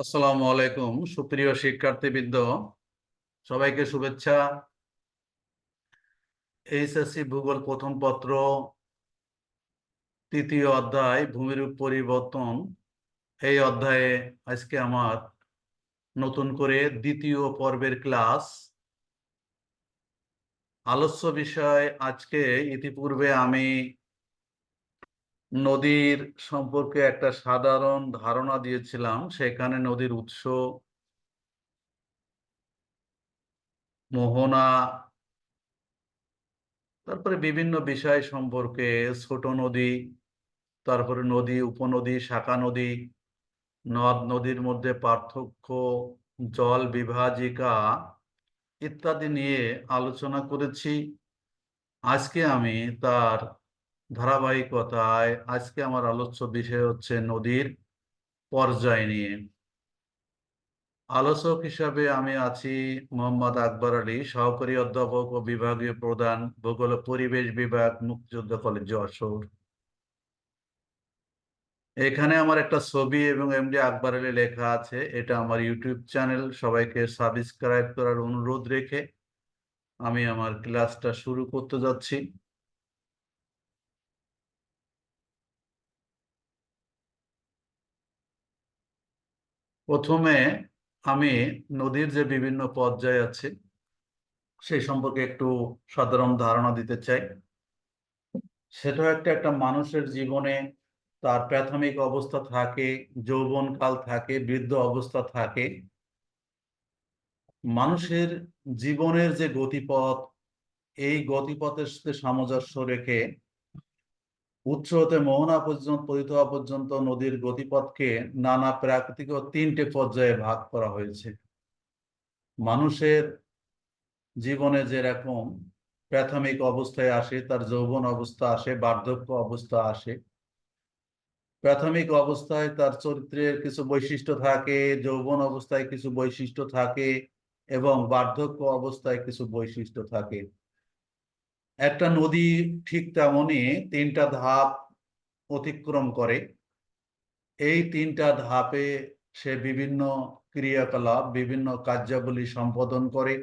আসসালামু আলাইকুম, সুপ্রিয় শিক্ষার্থীবৃন্দ। সবাইকে শুভেচ্ছা। এইচএসসি ভূগোল প্রথম পত্র, তৃতীয় অধ্যায়, ভূমিরূপ পরিবর্তন। এই অধ্যায়ে আজকে আমার নতুন করে দ্বিতীয় পর্বের ক্লাস। আলস্য বিষয় আজকে ইতিপূর্বে আমি নদীর সম্পর্কে একটা সাধারণ ধারণা দিয়েছিলাম, সেখানে নদীর উৎস মোহনা, তারপরে বিভিন্ন বিষয় সম্পর্কে ছোট নদী, তারপরে নদী, উপনদী, শাখা নদী, নদ নদীর মধ্যে পার্থক্য, জল বিভাজিকা ইত্যাদি নিয়ে আলোচনা করেছি। আজকে আমি তার ধারাবাহিকতায় আজকে আমার আলোচ্য বিষয় হচ্ছে নদীর পর্যায় নিয়ে। আলোচক হিসাবে আমি আছি মোহাম্মদ আকবর আলী, সহকারী অধ্যাপক ও বিভাগীয় প্রধান, ভূগোল পরিবেশ বিভাগ, মুক্তিযোদ্ধা কলেজ, যশোর। এখানে আমার একটা ছবি এবং এমডি আকবর আলী লেখা আছে, এটা আমার ইউটিউব চ্যানেল, সবাইকে সাবস্ক্রাইব করার অনুরোধ রেখে আমি আমার ক্লাসটা শুরু করতে যাচ্ছি। প্রথমে আমি নদীর যে বিভিন্ন পর্যায় আছে, সেই সম্পর্কে একটু সাধারণ ধারণা দিতে চাই। সেটা একটা একটা মানুষের জীবনে তার প্রাথমিক অবস্থা থাকে যৌবনকাল থাকে, বৃদ্ধ অবস্থা থাকে। মানুষের জীবনের যে গতিপথ, এই গতিপথের সাথে সামঞ্জস্য রেখে উৎস হতে মোহনা পর্যন্ত, পতিত হওয়া পর্যন্ত নদীর গতিপথকে নানা প্রাকৃতিক ও তিনটে পর্যায়ে ভাগ করা হয়েছে। মানুষের জীবনে যেরকম প্রাথমিক অবস্থায় আসে, তার যৌবন অবস্থা আসে, বার্ধক্য অবস্থা আসে। প্রাথমিক অবস্থায় তার চরিত্রের কিছু বৈশিষ্ট্য থাকে, যৌবন অবস্থায় কিছু বৈশিষ্ট্য থাকে এবং বার্ধক্য অবস্থায় কিছু বৈশিষ্ট্য থাকে। একটা নদী ঠিক তেমনই তিনটা ধাপ অতিক্রম করে। এই তিনটা ধাপে সে বিভিন্ন ক্রিয়াকলাপ, বিভিন্ন কার্যাবলী সম্পাদন করে।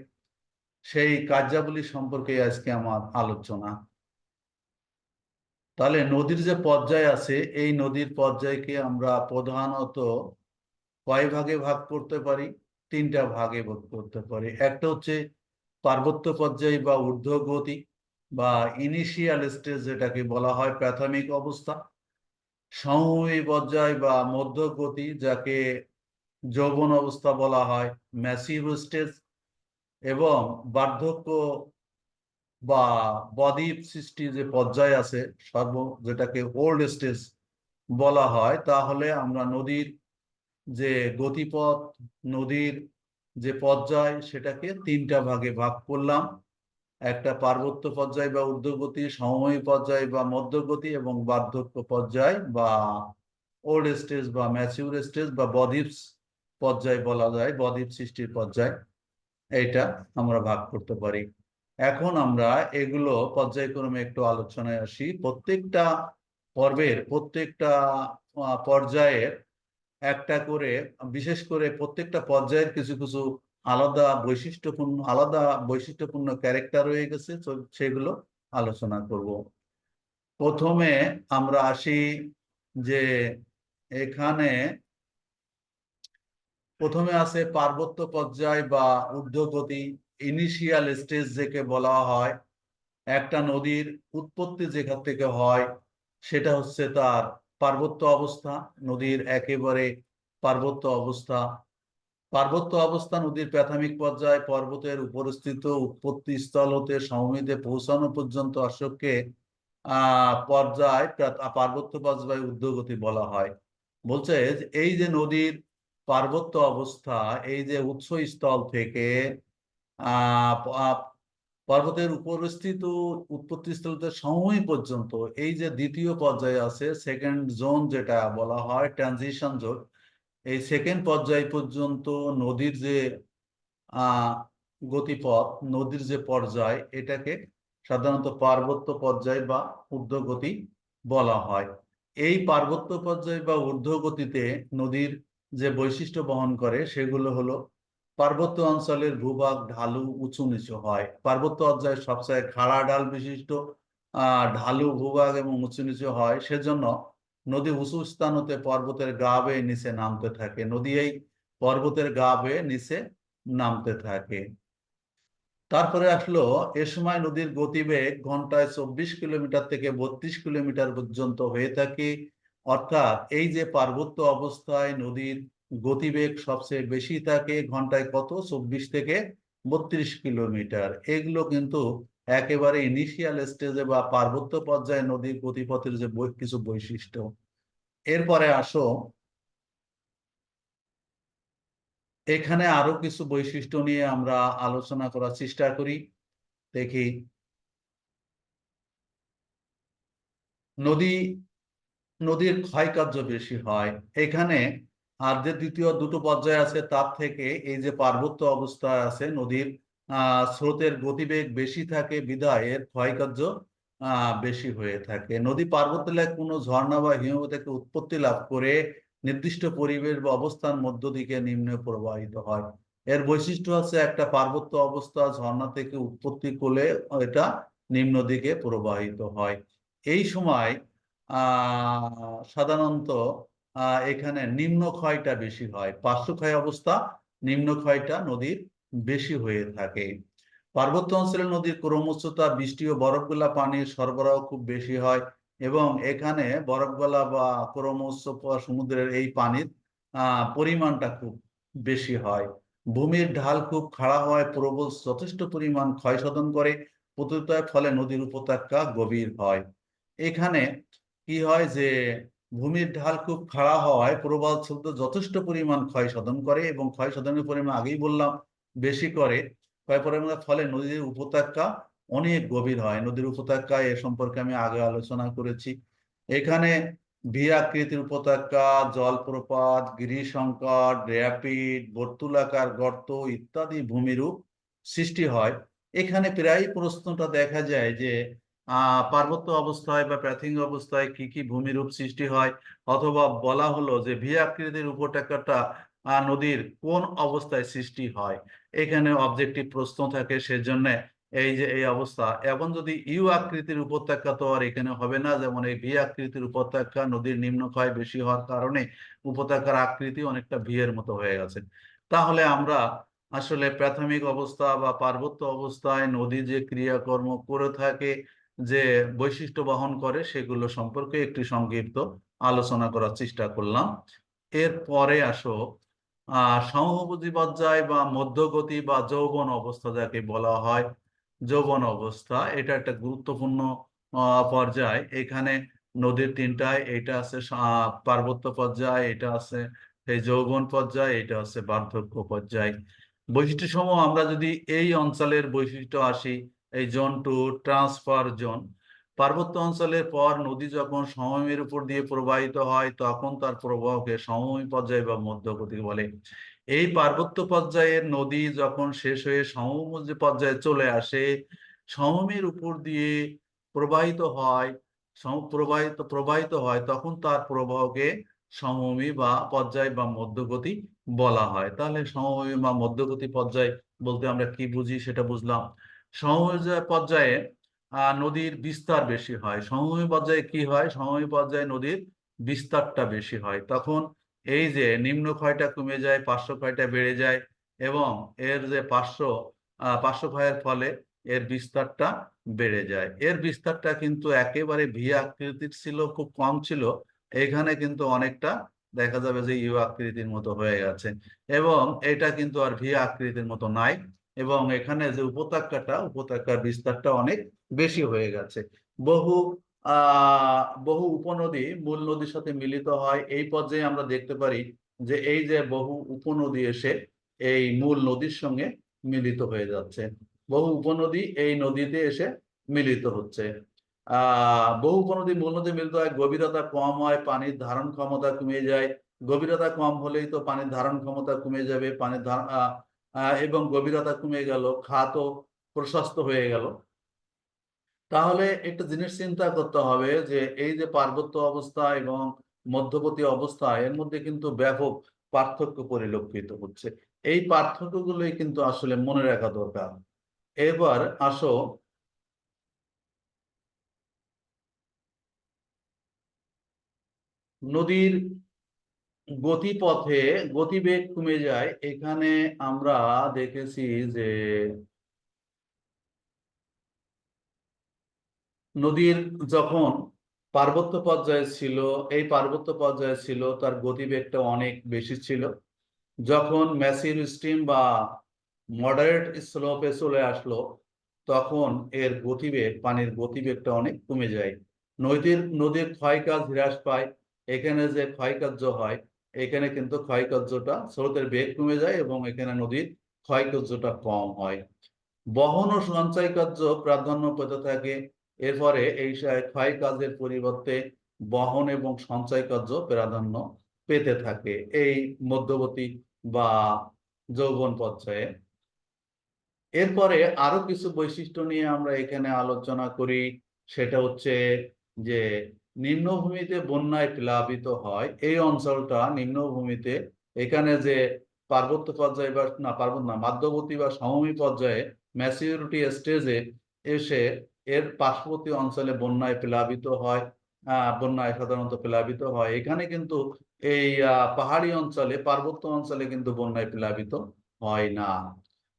সেই কার্যাবলী সম্পর্কে আজকে আমার আলোচনা। তাহলে নদীর যে পর্যায় আছে, এই নদীর পর্যায়কে আমরা প্রধানত কয় ভাগে ভাগ করতে পারি? তিনটা ভাগে ভাগ করতে পারি। একটা হচ্ছে পার্বত্য পর্যায় বা ঊর্ধ্বগতি। বা ইনিশিয়াল স্টেজ যেটাকে বলা হয় প্রাথমিক অবস্থা, সমভূমি পর্যায় বা মধ্যগতি যাকে যৌবন অবস্থা বলা হয় ম্যাসিভ স্টেজ এবং বার্ধক্য বা বদ্বীপ সৃষ্টি যে পর্যায় আছে, সর্ব যেটাকে ওল্ড স্টেজ বলা হয়, তাহলে আমরা নদীর যে গতিপথ, নদীর যে পর্যায়, সেটাকে তিনটা ভাগে ভাগ করলাম। একটা পার্বত্য পর্যায় বা ঊর্ধ্বগতি সমময়ী পর্যায় বা মধ্যগতি এবং বার্ধক্য পর্যায় বা ওল্ড স্টেজ বা ম্যাচিউর স্টেজ বা বদ্বীপ পর্যায় বলা যায়, বদ্বীপ সৃষ্টির পর্যায়। এইটা আমরা ভাগ করতে পারি। এখন আমরা এগুলো পর্যায়ক্রমে একটু আলোচনায় আসি। প্রত্যেকটা পর্বের প্রত্যেকটা পর্যায়ের একটা করে, বিশেষ করে প্রত্যেকটা পর্যায়ের কিছু কিছু আলাদা বৈশিষ্ট্যপূর্ণ আলাদা বৈশিষ্ট্যপূর্ণ ক্যারেক্টার রয়ে গেছে সেগুলো আলোচনা করব। প্রথমে আমরা আসি যে এখানে প্রথমে আছে পার্বত্য পর্যায় বা ঊর্ধ্বগতি ইনিশিয়াল স্টেজ যেকে বলা হয়, একটা নদীর উৎপত্তি যেখান থেকে হয়, সেটা হচ্ছে তার পার্বত্য অবস্থা, নদীর একেবারে পার্বত্য অবস্থা। পার্বত্য অবস্থা নদীর প্রাথমিক পর্যায়ে পর্বতের উপরস্থিত উৎপত্তি স্থল হতে সমভূমিতে পৌঁছানো পর্যন্ত অশোককে পর্যায় পার্বত্য পর্যায় উদ্যোগতি বলা হয়। বলছে এই যে নদীর পার্বত্য অবস্থা, এই যে উৎস স্থল থেকে পর্বতের উপরস্থিত উৎপত্তি স্থলতে সময় পর্যন্ত, এই যে দ্বিতীয় পর্যায়ে আছে সেকেন্ড জোন যেটা বলা হয় ট্রানজিশন জোন এই সেকেন্ড পর্যায় পর্যন্ত নদীর যে গতিপথ, নদীর যে পর্যায়, এটাকে সাধারণত পার্বত্য পর্যায় বা ঊর্ধ্বগতি বলা হয়। এই পার্বত্য পর্যায় বা ঊর্ধ্বগতিতে নদীর যে বৈশিষ্ট্য বহন করে, সেগুলো হলো পার্বত্য অঞ্চলের ভূভাগ, ঢালু, উঁচু, নিচু হয়। পার্বত্য অঞ্চলের সবচেয়ে খাড়া ডাল বিশিষ্ট ঢালু ভূভাগ এবং উঁচু, নিচু হয়। সেজন্য নদী উঁচু স্থান হতে পর্বতের গা বেয়ে নিচে নামতে থাকে। নদী এই পর্বতের গা বেয়ে নিচে নামতে থাকে। তারপরে আসলো, এ সময় নদীর গতিবেগ ঘন্টায় চব্বিশ কিলোমিটার থেকে বত্রিশ কিলোমিটার পর্যন্ত হয়ে থাকে। অর্থাৎ এই যে পার্বত্য অবস্থায় নদীর গতিবেগ সবচেয়ে বেশি থাকে, ঘন্টায় কত? চব্বিশ থেকে বত্রিশ কিলোমিটার। এগুলো কিন্তু একেবারে ইনিশিয়াল স্টেজে বা পার্বত্য পর্যায়ে নদীর গতিপথের যে কিছু বৈশিষ্ট্য। এরপরে আসো। এখানে আরও কিছু বৈশিষ্ট্য নিয়ে আমরা আলোচনা করার চেষ্টা করি। দেখি। নদী, নদীর ক্ষয়কার্য বেশি হয়। এখানে আর যে দ্বিতীয় দুটো পর্যায়ে আছে, তার থেকে এই যে পার্বত্য অবস্থায় আছে নদীর স্রোতের গতিবেগ বেশি থাকে বিধায় এর ক্ষয়কার্য বেশি হয়ে থাকে। নদী পার্বত্য এলাকায় কোনো ঝর্ণা বা হিমবাহ থেকে উৎপত্তি লাভ করে নির্দিষ্ট পরিবেশ বা অবস্থান মধ্য দিকে নিম্নে প্রবাহিত হয়। এর বৈশিষ্ট্য হচ্ছে একটা পার্বত্য অবস্থা ঝর্ণা থেকে উৎপত্তি করলে এটা নিম্ন দিকে প্রবাহিত হয়। এই সময় সাধারণত এখানে নিম্ন ক্ষয়টা বেশি হয়। পার্শ্ব ক্ষয় অবস্থা নিম্ন ক্ষয়টা নদীর বেশি হয়ে থাকে। পার্বত্য অঞ্চলের নদীর ক্রমোচ্চতা বৃষ্টি ও বরফগুলা পানির সরবরাহ খুব বেশি হয় এবং এখানে বরফগলা বা ক্রমোচ্চ সমুদ্রের এই পানির পরিমাণটা খুব বেশি হয়। ভূমির ঢাল খুব খাড়া হয়, প্রবল যথেষ্ট পরিমাণ ক্ষয় সাধন করে প্রত্যুতার ফলে নদীর উপত্যকা গভীর হয়। এখানে কি হয় যে, ভূমির ঢাল খুব খাড়া হওয়ায় প্রবাল স্রোত যথেষ্ট পরিমাণ ক্ষয় সাধন করে এবং ক্ষয় সাধনের পরিমাণ আগেই বললাম বেশি করে ক্ষয় পরিমাণের ফলে নদীর উপত্যকা অনেক গভীর হয়। নদীর উপত্যকা এ সম্পর্কে আমি আগে আলোচনা করেছি। এখানে ভি আকৃতির উপত্যকা, জলপ্রপাত গিরিসংকট র্যাপিড, বর্তুলাকার গর্ত ইত্যাদি ভূমিরূপ সৃষ্টি হয়। এখানে প্রায় প্রশ্নটা দেখা যায় যে পার্বত্য অবস্থায় বা প্রাথমিক অবস্থায় কি কি ভূমিরূপ সৃষ্টি হয়? অথবা বলা হলো যে, ভি আকৃতির উপত্যকাটা নদীর কোন অবস্থায় সৃষ্টি হয়? এখানে অবজেক্টিভ প্রশ্ন থাকে, সেজন্য এই যে এই অবস্থা। এখন যদি ইউ আকৃতির উপত্যকা তো আর এখানে হবে না, যেমন এই ভি আকৃতির উপত্যকা নদীর নিম্নক্ষয় বেশি হওয়ার কারণে উপত্যকার আকৃতি অনেকটা ভি এর মতো হয়ে গেছে। তাহলে আমরা আসলে প্রাথমিক অবস্থা বা পার্বত্য অবস্থায় নদী যে ক্রিয়াকর্ম করে থাকে, যে বৈশিষ্ট্য বহন করে, সেগুলো সম্পর্কে একটি সংক্ষিপ্ত আলোচনা করার চেষ্টা করলাম। এরপরে আসো সমভূতি পর্যায় বা মধ্যগতি বা যৌবন অবস্থা যাকে বলা হয়, যৌবন অবস্থা, এটা একটা গুরুত্বপূর্ণ পর্যায়। এখানে নদীর তিনটায়, এটা আছে পার্বত্য পর্যায়, এটা আছে এই যৌবন পর্যায়, এটা আছে বার্ধক্য পর্যায়। বৈশিষ্ট্য সমূহ আমরা যদি এই অঞ্চলের বৈশিষ্ট্য আসি, এই জোন টু ট্রান্সফার জোন পার্বত্য অঞ্চলের পর নদী যখন সমভূমির উপর দিয়ে প্রবাহিত হয়, তখন তার প্রবাহকে সমভূমি পর্যায় বা মধ্যগতি বলে। এই পার্বত্য পর্যায়ের নদী যখন শেষ হয়ে সমভূমি পর্যায়ে চলে আসে, সমভূমির উপর দিয়ে প্রবাহিত হয় প্রবাহিত প্রবাহিত হয়, তখন তার প্রবাহকে সমভূমি বা পর্যায় বা মধ্যগতি বলা হয়। তাহলে সমভূমি বা মধ্যগতি পর্যায় বলতে আমরা কি বুঝি সেটা বুঝলাম। সমভূমি পর্যায়ে নদীর বিস্তার বেশি হয়। সমভূমি পর্যায়ে কি হয়? সমভূমি পর্যায়ে নদীর বিস্তারটা বেশি হয়। তখন এই যে নিম্ন ক্ষয়টা কমে যায়, পার্শ্ব ক্ষয়টা বেড়ে যায় এবং এর যে পার্শ্ব পার্শ্ব ক্ষয়ের ফলে এর বিস্তারটা বেড়ে যায়। এর বিস্তারটা কিন্তু একেবারে ভি আকৃতির ছিল, খুব কম ছিল। এখানে কিন্তু অনেকটা দেখা যাবে যে ইউ আকৃতির মতো হয়ে গেছে এবং এটা কিন্তু আর ভি আকৃতির মতো নাই। এবং এখানে যে উপত্যকাটা, উপত্যকার বিস্তারটা অনেক বেশি হয়ে গেছে। বহু বহু উপনদী মূল নদীর সাথে মিলিত হয়। এই পর্যায়ে আমরা দেখতে পারি যে এই যে বহু উপনদী এসে এই মূল নদীর সঙ্গে মিলিত হয়ে যাচ্ছে। বহু উপনদী এই নদীতে এসে মিলিত হচ্ছে। আহ বহু উপনদী মূল নদী মিলিত হয়, গভীরতা কম হয়, পানির ধারণ ক্ষমতা কমে যায়। গভীরতা কম হলেই তো পানির ধারণ ক্ষমতা কমে যাবে, পানির এবং গভীরতা কমে গেল, খাতও প্রশস্ত হয়ে গেল। তাহলে একটা জিনিস চিন্তা করতে হবে যে, এই যে পার্বত্য অবস্থা এবং মধ্যবর্তী অবস্থা, এর মধ্যে কিন্তু ব্যাপক পার্থক্য পরিলক্ষিত হচ্ছে। এই পার্থক্যগুলোই কিন্তু আসলে মনে রাখা দরকার। এবার আসো। নদীর গতিপথে গতিবেগ কমে যায়। এখানে আমরা দেখেছি যে নদীর যখন পার্বত্য পর্যায়ে ছিল, এই পার্বত্য পর্যায়ে ছিল, তার গতিবেগটা অনেক বেশি ছিল। যখন ম্যাসিভ স্টিম বা মডারেট স্লোপে চলে আসলো, তখন এর গতিবেগ, পানির গতিবেগটা অনেক কমে যায়। নদীর নদীর ক্ষয়কাজ হ্রাস পায়। এখানে যে ক্ষয়কার্য হয় এখানে কিন্তু ক্ষয়কার্যটা স্রোতের বেগ কমে যায় এবং এখানে নদীর ক্ষয়কার্যটা কম হয়। বহন ও সঞ্চয় কার্য প্রাধান্য পেতে থাকে। এরপরে এই ক্ষয় কাজের পরিবর্তে বহন এবং সঞ্চয় কার্য প্রাধান্য পেতে থাকে এই মধ্যবর্তী বা যৌবন পর্যায়ে। এরপরে আরও কিছু বৈশিষ্ট্য নিয়ে আমরা এখানে আলোচনা করি। সেটা হচ্ছে যে নিম্নভূমিতে বন্যায় প্লাবিত হয়, এই অঞ্চলটা নিম্নভূমিতে, এখানে যে পার্বত্য পর্যায়ে বা, না, পার্বত্য না, মাধ্যবর্তী বা সমভূমি পর্যায়ে ম্যাচিউরিটি স্টেজে এসে এর পার্শ্ববর্তী অঞ্চলে বন্যায় প্লাবিত হয় বন্যায় সাধারণত প্লাবিত হয়। এখানে কিন্তু এই পাহাড়ি অঞ্চলে, পার্বত্য অঞ্চলে কিন্তু বন্যায় প্লাবিত হয় না।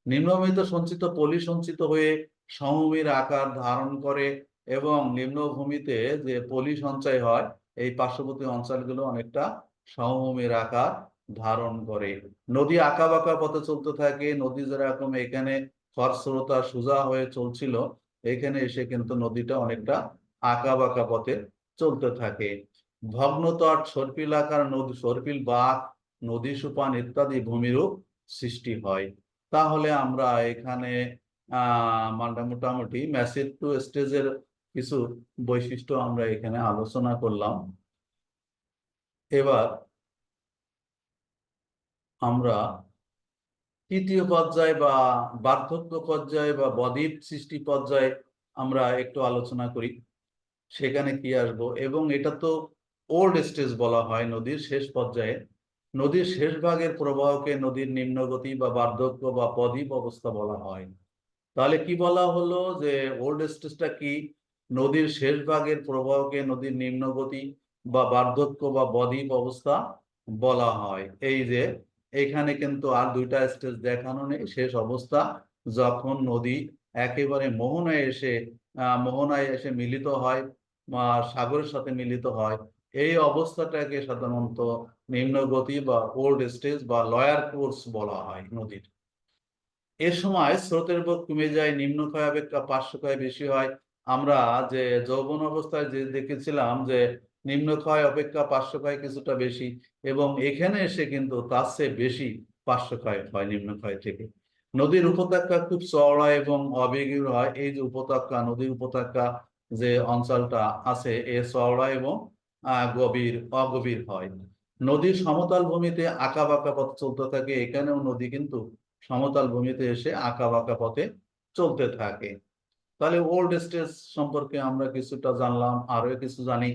নিম্নভূমিতে সঞ্চিত পলি সঞ্চিত হয়ে সমভূমির আকার ধারণ করে এবং নিম্নভূমিতে যে পলি সঞ্চয় হয়, এই পার্শ্ববর্তী অঞ্চলগুলো অনেকটা সমভূমির আকার ধারণ করে। নদী আঁকা বাঁকা পথে চলতে থাকে, নদী যেরকম এখানে খরস্রোতা সোজা হয়ে চলছিল, এখানে এসে কিন্তু নদীটা অনেকটা আঁকা বাঁকা পথে চলতে থাকে। ভগ্নতট সর্পিল আকার নদী, সর্পিল বাঘ নদী সুপান ইত্যাদি ভূমিরূপ সৃষ্টি হয়। তাহলে আমরা এখানে, আহ, মোটামুটি ম্যাসিভ টু স্টেজের কিছু বৈশিষ্ট্য আমরা এখানে আলোচনা করলাম। এবার আমরা তৃতীয় পর্যায়ে বা বার্ধক্য পর্যায়ে বা বদ্বীপ সৃষ্টি পর্যায়ে আমরা একটু আলোচনা করি। সেখানে কি আসব? এবং এটা তো ওল্ড স্টেজ বলা হয় নদীর শেষ পর্যায়ে। নদীর শেষ ভাগের প্রবাহকে নদীর নিম্নগতি বা বার্ধক্য বা বদ্বীপ অবস্থা বলা হয়। তাহলে কি বলা হলো যে ওল্ড স্টেজটা কি? নদীর শেষ ভাগের প্রবাহকে নদীর নিম্নগতি বা বার্ধক্য বা বদ্বীপ অবস্থা বলা হয়। এই যে, এখানে কিন্তু আর দুইটা স্টেজ দেখানো নেই। শেষ অবস্থা যখন নদী একেবারে মোহনায় এসে মোহনায় এসে মিলিত হয় সাগরের সাথে মিলিত হয়, এই অবস্থাটাকে সাধারণত নিম্নগতি বা ওল্ড স্টেজ বা লয়ার কোর্স বলা হয় নদীর। এর সময় স্রোতের বেগ কমে যায় নিম্ন ক্ষয় অপেক্ষা পার্শ্বক্ষয় বেশি হয় আমরা যে যৌবন অবস্থায় যে দেখেছিলাম যে নিম্ন ক্ষয় অপেক্ষা পার্শ্বক্ষয় কিছুটা বেশি এবং এখানে এসে কিন্তু তার চেয়ে বেশি পার্শ্বক্ষয় হয় নিম্ন ক্ষয় থেকে। নদীর উপত্যকা খুব চওড়া এবং অবেগী হয়। এই যে উপত্যকা, নদীর উপত্যকা যে অঞ্চলটা আছে, এ চওড়া এবং গভীর, অগভীর হয়। নদীর সমতল ভূমিতে আঁকা বাঁকা পথ চলতে থাকে। এখানেও নদী কিন্তু সমতল ভূমিতে এসে আঁকা বাঁকা পথে চলতে থাকে। তাহলে ওল্ড স্টেজ সম্পর্কে আমরা কিছুটা জানলাম আরও কিছু জানি।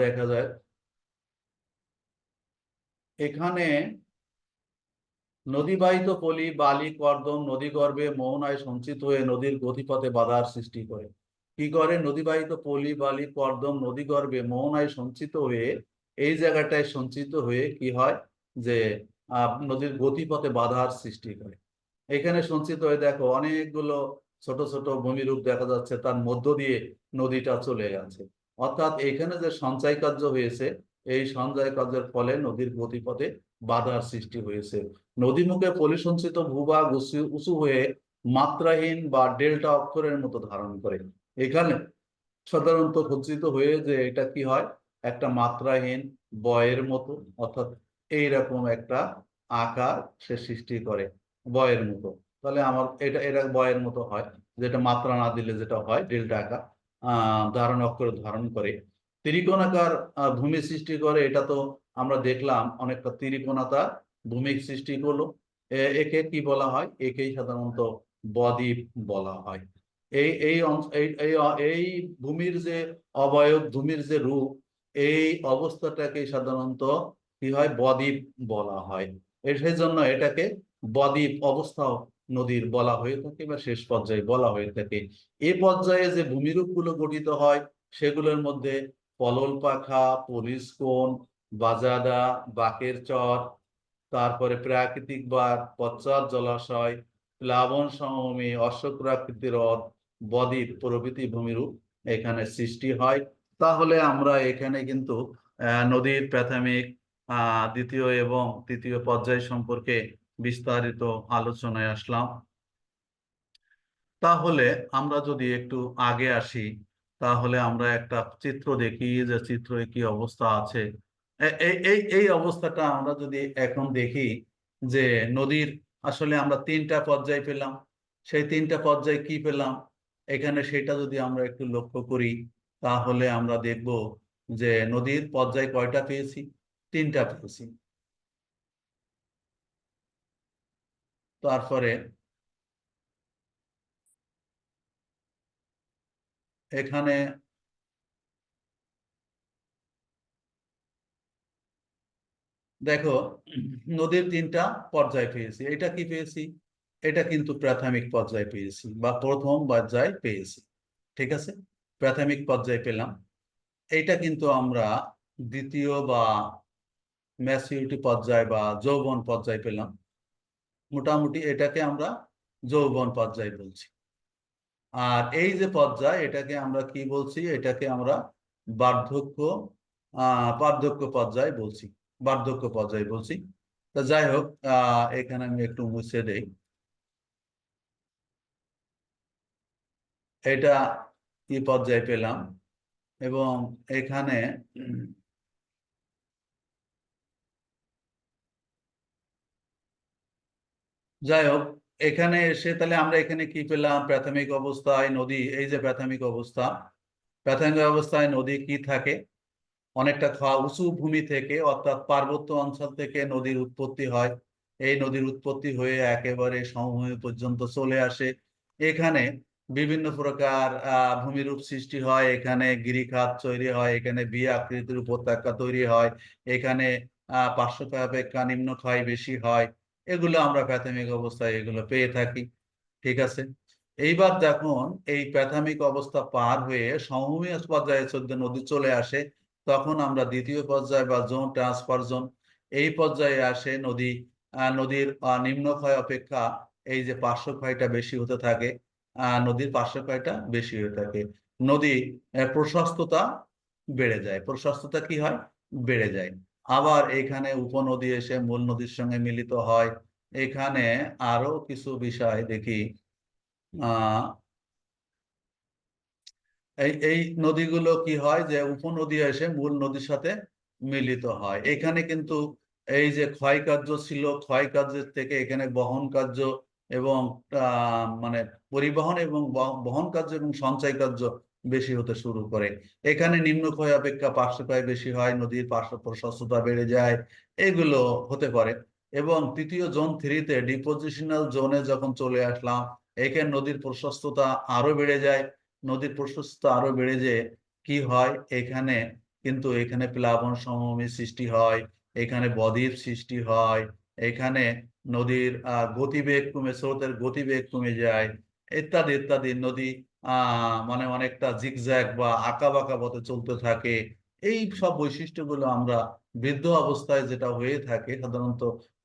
দেখা যায় এখানে নদীবাহিত পলি, বালি, কর্দম, নদী গর্ভে মোহনায় সঞ্চিত হয়ে নদীর গতিপথে বাধার সৃষ্টি করে। কি করে? নদীবাহিত পলি, বালি, কর্দম, নদী গর্ভে মোহনায় সঞ্চিত হয়ে এই জায়গাটায় সঞ্চিত হয়ে কি হয়? যে নদীর গতিপথে বাধার সৃষ্টি করে। এখানে সঞ্চিত হয়ে দেখো অনেকগুলো ছোট ছোট ভূমিরূপ দেখা যাচ্ছে, তার মধ্য দিয়ে নদীটা চলে গেছে। অর্থাৎ এখানে যে সঞ্চয় কার্য হয়েছে, এই সঞ্চয় কার্যের ফলে নদীর গতিপথে বাধার সৃষ্টি হয়েছে। নদীমুখে পলিসঞ্চিত ভূভাগ উঁচু হয়ে মাত্রাহীন বা ডেল্টা অক্ষরের মতো ধারণ করে। এখানে সাধারণত সজ্জিত হয়ে যে এটা কি হয়? একটা মাত্রাহীন বয়ের মতো, অর্থাৎ এইরকম একটা আকার সে সৃষ্টি করে বয়ের মতো। তাহলে আমার এটা এটা বয়ের মতো হয়। যেটা মাত্রা না দিলে যেটা হয় ডেল্টা আকার ধারণ অক্ষর ধারণ করে। ত্রিকোণাকার ভূমি সৃষ্টি করে, এটা তো আমরা দেখলাম অনেকটা ত্রিকোণাতা ভূমি সৃষ্টি করল। একে কি বলা হয়? একেই সাধারণত বদ্বীপ বলা হয়। এই এই এই ভূমির যে অবয়ব, ভূমির যে রূপ, এই অবস্থাটাকে সাধারণত কি হয়? বদ্বীপ বলা হয়। সেই জন্য এটাকে বদ্বীপ অবস্থাও নদীর বলা হয়ে থাকে বা শেষ পর্যায়ে বলা হয়ে থাকে। এ পর্যায়ে যে ভূমিরূপগুলো গঠিত হয়, সেগুলোর মধ্যে পলল পাখা পরিস্কোণ বাজাদা, বাকের চর, তারপরে প্রাকৃতিক বাদ পশ্চাৎ জলাশয়, প্লাবন সমভূমি অশ্বক্রাকৃতি হ্রদ, বদ্বীপ প্রভৃতি ভূমিরূপ এখানে সৃষ্টি হয়। তাহলে আমরা এখানে কিন্তু নদীর প্রাথমিক দ্বিতীয় এবং তৃতীয় পর্যায় সম্পর্কে বিস্তারিত আলোচনায় আসলাম। তাহলে আমরা যদি একটু আগে আসি, তাহলে আমরা একটা চিত্র দেখি যে চিত্রে কি অবস্থা আছে। এই এই অবস্থাটা আমরা যদি এখন দেখি যে নদীর আসলে আমরা তিনটা পর্যায় পেলাম, সেই তিনটা পর্যায়ে কি পেলাম? এখানে সেটা যদি আমরা একটু লক্ষ্য করি, তাহলে আমরা দেখব যে নদীর পর্যায় কয়টা পেয়েছি? তিনটা পেয়েছি। তারপরে এখানে দেখো, নদীর তিনটা পর্যায় পেয়েছি। এটা কি পেয়েছি? এটা কিন্তু প্রাথমিক পর্যায়ে পেয়েছি বা প্রথম পর্যায়ে পেয়েছি। ঠিক আছে? প্রাথমিক পর্যায়ে পেলাম। এইটা কিন্তু আমরা দ্বিতীয় বা ম্যাচিউরিটি পর্যায় বা যৌবন পর্যায় পেলাম। মোটামুটি এটাকে আমরা যৌবন পর্যায় বলছি। আর এই যে পর্যায়, এটাকে আমরা কি বলছি? এটাকে আমরা বার্ধক্য বার্ধক্য পর্যায় বলছি, বার্ধক্য পর্যায় বলছি। তা যাই হোক এখানে আমি একটু মুছে দেই। এটা কি পর্যায়ে পেলাম? এবং এখানে যাই হোক এখানে এসে তাহলে আমরা এখানে কি পেলাম? প্রাথমিক অবস্থায় নদী, এই যে প্রাথমিক অবস্থা। প্রাথমিক অবস্থায় নদী কি থাকে? অনেকটা উঁচু ভূমি থেকে, অর্থাৎ পার্বত্য অঞ্চল থেকে নদীর উৎপত্তি হয়। এই নদীর উৎপত্তি হয়ে একেবারে সমভূমি পর্যন্ত চলে আসে। এখানে বিভিন্ন প্রকার ভূমিরূপ সৃষ্টি হয়। এখানে গিরিখাত তৈরি হয়, এখানে বি আকৃতির উপত্যকা তৈরি হয়। এখানে পার্শ্বক্ষয় অপেক্ষা নিম্নক্ষয় বেশি হয়। এগুলো আমরা প্রাথমিক অবস্থায় এগুলো পেয়ে থাকি, ঠিক আছে? এইবার যখন এই প্রাথমিক অবস্থা পার হয়ে সমভূমি পর্যায়ে চোদ্দ নদী চলে আসে, তখন আমরা দ্বিতীয় পর্যায়ে বা জোন ট্রান্সফার জোন এই পর্যায়ে আসে নদী নদীর নিম্নক্ষয় অপেক্ষা এই যে পার্শ্বক্ষয়টা বেশি হতে থাকে নদীর পার্শ্বক্ষয়টা বেশি হয়ে থাকে। নদী প্রশস্ততা বেড়ে যায়। প্রশস্ততা কি হয়? বেড়ে যায়। আবার এখানে উপনদী এসে মূল নদীর সঙ্গে মিলিত হয়। এখানে আরও কিছু বিষয় দেখি। আহ এই এই নদীগুলো কি হয় যে উপনদী এসে মূল নদীর সাথে মিলিত হয়। এখানে কিন্তু এই যে ক্ষয় কার্য ছিল ক্ষয় কার্যের থেকে এখানে বহন কার্য এবং মানে পরিবহন এবং বহন কার্য এবং সঞ্চয় কার্য বেশি হতে শুরু করে। এখানে নিম্ন ক্ষয় অপেক্ষা পার্শ্বক্ষয় বেশি হয়, নদীর পার্শ্ব প্রশস্ততা বেড়ে যায়, এগুলো হতে পারে। এবং তৃতীয় জোন থ্রিতে ডিপোজিশনাল জোনে যখন চলে আসলাম, এখানে নদীর প্রশস্ততা আরও বেড়ে যায়। নদীর প্রশস্ততা আরও বেড়ে যেয়ে কি হয়? এখানে কিন্তু এখানে প্লাবন সমভূমি সৃষ্টি হয়, এখানে বদ্বীপ সৃষ্টি হয়, এখানে নদীর গতিবেগ কমে, স্রোতের গতিবেগ কমে যায়, ইত্যাদি ইত্যাদি। নদী মানে অনেকটা জিগজ্যাগ বা আঁকা বাঁকা পথে চলতে থাকে। এই সব বৈশিষ্ট্যগুলো আমরা বৃদ্ধ অবস্থায় যেটা হয়ে থাকে, সাধারণত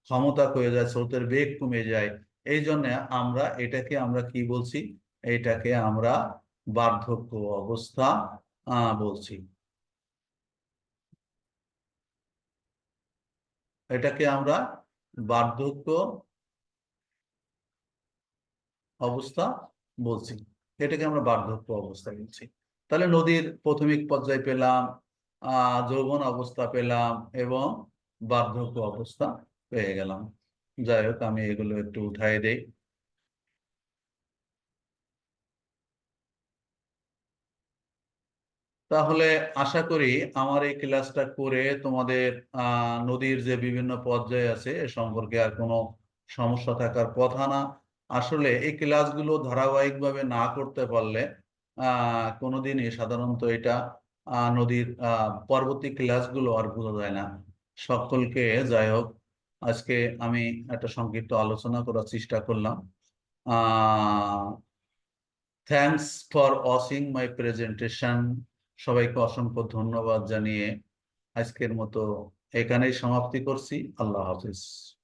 ক্ষমতা কমে যায়, স্রোতের বেগ কমে যায়। এই জন্য আমরা এটাকে আমরা কি বলছি? এটাকে আমরা বার্ধক্য অবস্থা বলছি। এটাকে আমরা বার্ধক্য অবস্থা বলছি। এটাকে আমরা বার্ধক্য অবস্থা বলছি। তাহলে নদীর প্রাথমিক পর্যায়ে পেলাম যৌবন অবস্থা পেলাম এবং বার্ধক্য অবস্থা পেয়ে গেলাম। যাই হোক, আমি এগুলো একটু উঠাই দেই। তাহলে আশা করি আমার এই ক্লাসটা করে তোমাদের নদীর যে বিভিন্ন পর্যায় আছে এ সম্পর্কে আর কোনো সমস্যা থাকার কথা না। আসলে এই ক্লাসগুলো ধারাবাহিকভাবে না করতে পারলে কোনোদিনই সাধারণত এটা নদীর পরবর্তী ক্লাসগুলো আর বোঝা যায় না। সকলকে যাই হোক, আজকে আমি একটা সংক্ষিপ্ত আলোচনা করার চেষ্টা করলাম। Thanks for watching my presentation সবাইকে অসংখ্য ধন্যবাদ জানিয়ে আজকের মতো এখানেই সমাপ্তি করছি। আল্লাহ হাফিজ।